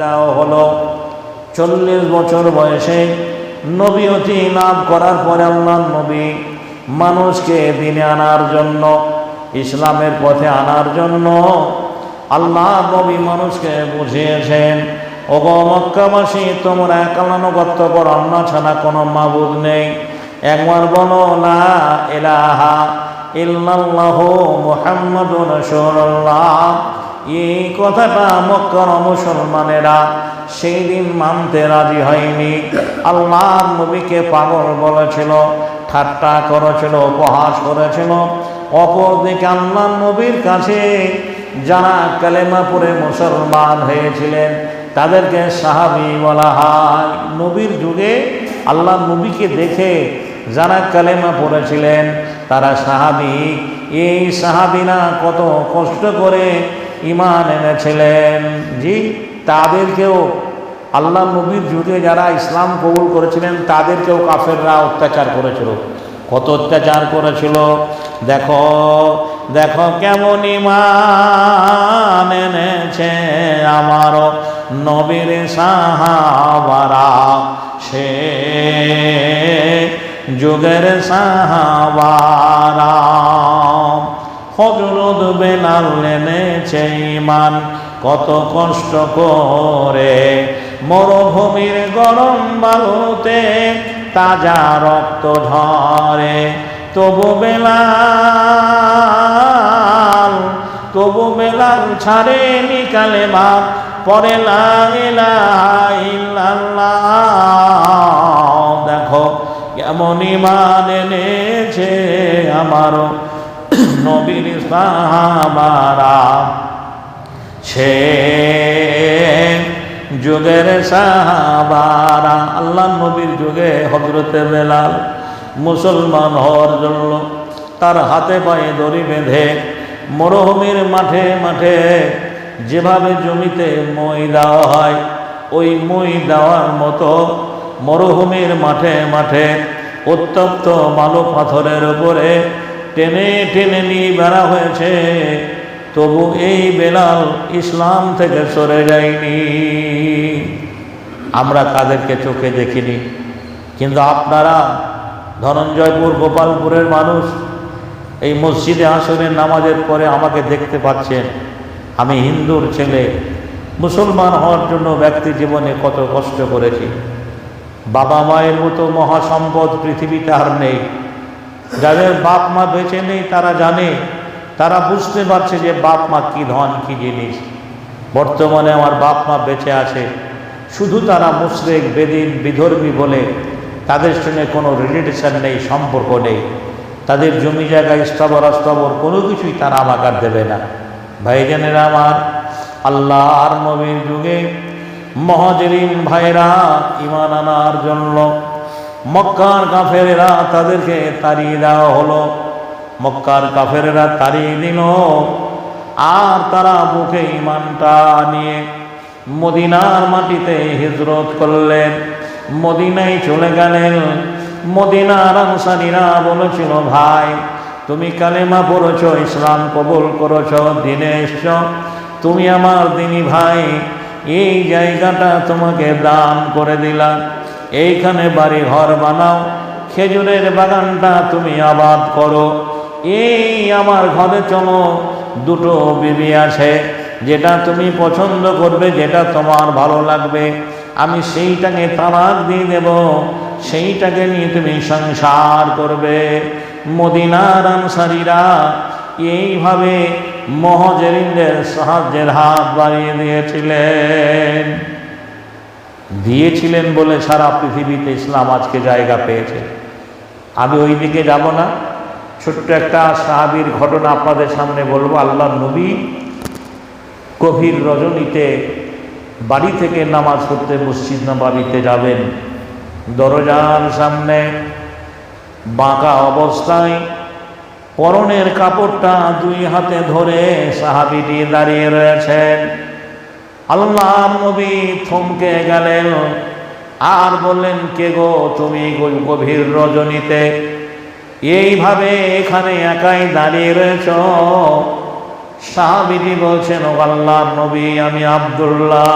দেওয়া হলো। চল্লিশ বছর বয়সে নবীয়তি লাভ করার পরে আল্লাহ নবী মানুষকে দিনে আনার জন্য, ইসলামের পথে আনার জন্য আল্লাহ নবী মানুষকে বুঝিয়েছেন, ওগো মক্কাবাসী, তোমরা একালানুগত্য কর অন্য ছাড়া কোনো মাবুদ নেই। একবার বলো না এলাহা ইল্লাল্লাহ মুহাম্মাদুর রাসূলুল্লাহ। এই কথাটা মক্কার মুসলমানেরা সেই দিন মানতে রাজি হয়নি। আল্লাহর নবীকে পাগল বলেছিল, ঠাট্টা করেছিল, উপহাস করেছিল। অপরদিকে আল্লাহ নবীর কাছে যারা কালেমা পড়ে মুসলমান হয়েছিলেন, তাদেরকে সাহাবি বলা হয়। নবীর যুগে আল্লাহ নবীকে দেখে যারা কালেমা পড়েছিলেন, তারা সাহাবি। এই সাহাবিনা কত কষ্ট করে ইমান এনেছিলেন। জি, তাদেরকেও আল্লাহ নবীর যুগে যারা ইসলাম কবুল করেছিলেন, তাদেরকেও কাফেররা অত্যাচার করেছিল। কত অত্যাচার করেছিল? দেখো দেখো কেমন ইমান এনেছে আমারও নবীর সাহাবারা। সে যুগের সাহাবারা। হজরত বেলাল এনেছে ইমান কত কষ্ট করে মরুভূমির গরম বালুতে তাজা রক্ত ঝরে। তবু বেলাল তবু বেলাল ছাড়ে নিকালে বাপ পরে দেখো, কেমন ইমান এনেছে আমারও। নবীর সাহাবারা সে যুগের সাহাবারা, আল্লাহ নবীর যুগে হজরতে বেলাল মুসলমান হওয়ার জন্য তার হাতে পায়ে দড়ি বেঁধে মরুভূমির মাঠে মাঠে যেভাবে জমিতে মই দেওয়া হয়, ওই মই দেওয়ার মতো মরুভূমির মাঠে মাঠে অত্যন্ত বালু পাথরের উপরে টেনে টেনে নিয়ে বেড়া হয়েছে। তবু এই বেলাল ইসলাম থেকে সরে যায়নি। আমরা তাদেরকে চোখে দেখিনি। কিন্তু আপনারা ধনঞ্জয়পুর, গোপালপুরের মানুষ এই মসজিদে আসরের নামাজের পরে আমাকে দেখতে পাচ্ছেন। আমি হিন্দুর ছেলে, মুসলমান হওয়ার জন্য ব্যক্তি জীবনে কত কষ্ট করেছি। বাবা মায়ের মতো মহাসম্পদ পৃথিবীতে আর নেই। যাদের বাপ মা বেঁচে নেই, তারা জানে, তারা বুঝতে পারছে যে বাপ মা কী ধন, কী জিনিস। বর্তমানে আমার বাপ মা বেঁচে আছে। শুধু তারা মুশরেক বেদিন, বিধর্মী বলে তাদের সঙ্গে কোনো রিলেটেশন নেই, সম্পর্ক নেই। তাদের জমি জায়গা স্থাবর অস্থাবর কোনো কিছুই তারা আমাকে দেবে না। ভাইজানেরা আমার, আল্লাহ আর নবীর যুগে মহাজরিন ভাইরা ইমান আনার জন্য মক্কার কাফেরেরা তাদেরকে তাড়িয়ে দেওয়া হলো। মক্কার কাফেরেরা তাড়িয়ে দিল আর তারা বুকে ইমানটা নিয়ে মদিনার মাটিতে হিজরত করলেন। মদিনায় চলে গেলেন। মদিনার আনসারিরা বলেছিল, ভাই, তুমি কালেমা পড়েছ, ইসলাম কবুল করেছ, দিনে এসছ। তুমি আমার দিনী ভাই, এই জায়গাটা তোমাকে দান করে দিলাম। এইখানে বাড়ি ঘর বানাও, খেজুরের বাগানটা তুমি আবাদ করো। এই আমার ঘরে চলো, দুটো বিবি আছে, যেটা তুমি পছন্দ করবে, যেটা তোমার ভালো লাগবে। আমি সেইটাকে তালাক দিয়ে দেব, সেইটাকে নিয়ে তুমি সংসার করবে। মদিনার আনসারিরা এইভাবে মহজেরিনদের সাহায্যের হাত বাড়িয়ে দিয়েছিলেন। দিয়েছিলেন বলে সারা পৃথিবীতে ইসলাম আজকে জায়গা পেয়েছে। আমি ওই দিকে যাব না। ছোট্ট একটা সাহাবির ঘটনা আপনাদের সামনে বলব। আল্লাহ নবী গভীর রজনীতে বাড়ি থেকে নামাজ পড়তে মসজিদ নাবাবিতে যাবেন। দরজার সামনে বাঁকা অবস্থায় পরনের কাপড়টা দুই হাতে ধরে সাহাবিটি দাঁড়িয়ে রয়েছেন। আল্লাহ নবী থমকে গেলেন। আর বললেন, কে গো তুমি গভীর রজনীতে? এইভাবে এখানে একাই দাঁড়িয়ে রয়েছ? সাহাবিজি বলছেন ও আল্লাহ নবী, আমি আবদুল্লাহ।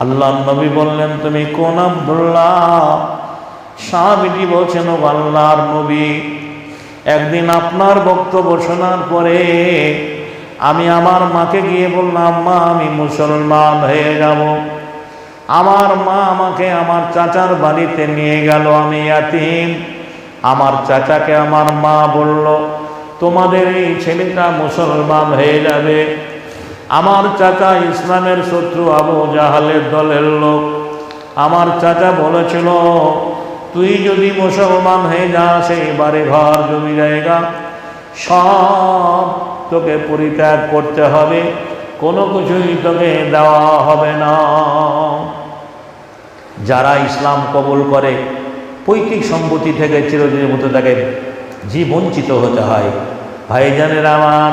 আল্লাহ নবী বললেন, তুমি কোন আব্দুল্লাহ? সাহাবিটি বলছেন আল্লাহর নবী, একদিন আপনার বক্তব্য শোনার পরে আমি আমার মাকে গিয়ে বললাম, মা, আমি মুসলমান হয়ে যাব। আমার মা আমাকে আমার চাচার বাড়িতে নিয়ে গেল, আমি ইয়াতিম। আমার চাচাকে আমার মা বলল, তোমাদের এই ছেলেটা মুসলমান হয়ে যাবে। আমার চাচা ইসলামের শত্রু আবু জাহালের দলের লোক। আমার চাচা বলেছিল, তুই যদি মুসলমান হয়ে যাস, এই বাড়ি ঘর জমি জায়গা সব তোকে পরিত্যাগ করতে হবে, কোনো কিছুই তোকে দেওয়া হবে না। যারা ইসলাম কবুল করে, পৈতৃক সম্পত্তি থেকে চিরদিনের মতো তাকে জি বঞ্চিত হতে হয়। ভাইজানের আমার,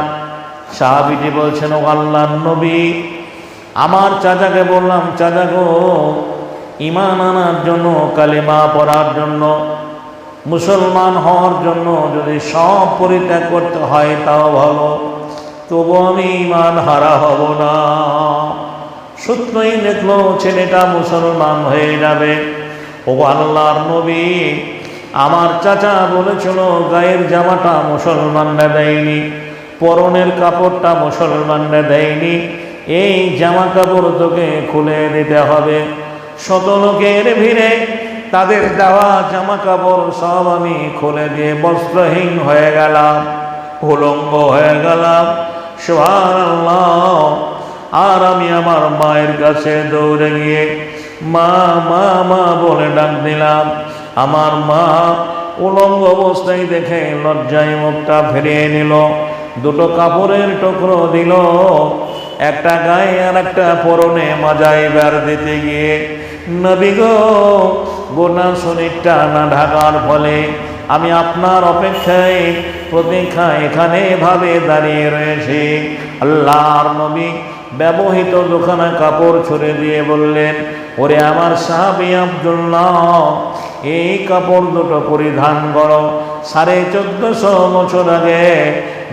সাহাবিটি বলছেন, ও আল্লাহ নবী, আমার চাচাকে বললাম, চাচা গো ইমান আনার জন্য, কালিমা পড়ার জন্য মুসলমান হওয়ার জন্য যদি সব পরিত্যাগ করতে হয়, তাও ভালো। তবু আমি ইমান হারা হব না। সত্যই দেখল ছেলেটা মুসলমান হয়ে যাবে। ও আল্লাহর নবী আমার চাচা বলেছিল, গায়ের জামাটা মুসলমানরা দেয়নি, পরনের কাপড়টা মুসলমানরা দেয়নি, এই জামা কাপড় তোকে খুলে দিতে হবে। শত লোকের ভিড়ে তাদের দেওয়া জামা কাপড় সব আমি খুলে দিয়ে বস্ত্রহীন হয়ে গেলাম, উলঙ্গ হয়ে গেলাম। সোহান আর আমি আমার মায়ের কাছে দৌড়ে গিয়ে মা মা মা বলে ডাক দিলাম, আমার মা উলঙ্গ অবস্থায় দেখে লজ্জায় মুখটা ফিরিয়ে নিল, দুটো কাপড়ের টুকরো দিল, একটা গায়ে আর একটা পরনে মাজায় বের দিতে গিয়ে, নবী গো গোনা শরীরটা না ঢাকার ফলে আমি আপনার অপেক্ষায় প্রতীক্ষা এখানে ভাবে দাঁড়িয়ে রয়েছি। আল্লাহর নবী ব্যবহৃত দোকানে কাপড় ছুড়ে দিয়ে বললেন, ওরে আমার সাহাবি আব্দুল্লাহ, এই কাপড় দুটো পরিধান করো। সাড়ে চোদ্দশো বছর আগে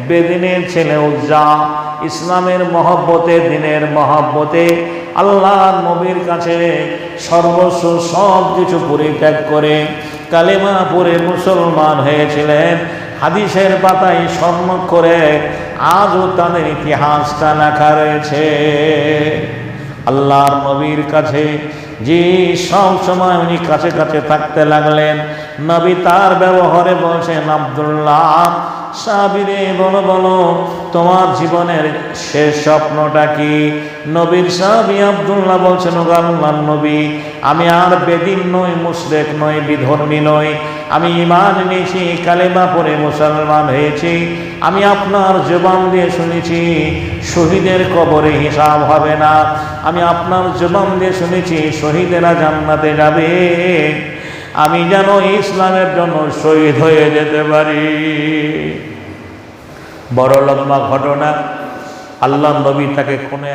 বেদিনের ছেলে উজ্জা, ইসলামের মহব্বতে, দিনের মহব্বতে আল্লাহ নবীর কাছে সর্বস্ব সব কিছু পরিত্যাগ করে কালেমা পরে মুসলমান হয়েছিলেন। হাদিসের পাতায় স্মরণ করে আজও তাদের ইতিহাসটা লেখা রয়েছে। আল্লাহর নবীর কাছে যে সব সময় উনি কাছে কাছে থাকতে লাগলেন, নবী তার ব্যবহারে বলছেন, আবদুল্লাহ সাবিরে বলো বলো, তোমার জীবনের শেষ স্বপ্নটা কি? নবীর সাহাবি আবদুল্লাহ বলছেন আল্লাহ নবী, আমি আর বেদিন নই মুসলেক নই, বিধর্মী নই। আমি ইমান নিয়েছি কালেমা পরে মুসলমান হয়েছি। আমি আপনার জবান দিয়ে শুনেছি, শহীদের কবরে হিসাব হবে না। আমি আপনার জবান দিয়ে শুনেছি, শহীদেরা জান্নাতে যাবে। আমি যেন ইসলামের জন্য শহীদ হয়ে যেতে পারি। বড় লম্বা ঘটনা, আল্লাহ নবী তাকে কোনে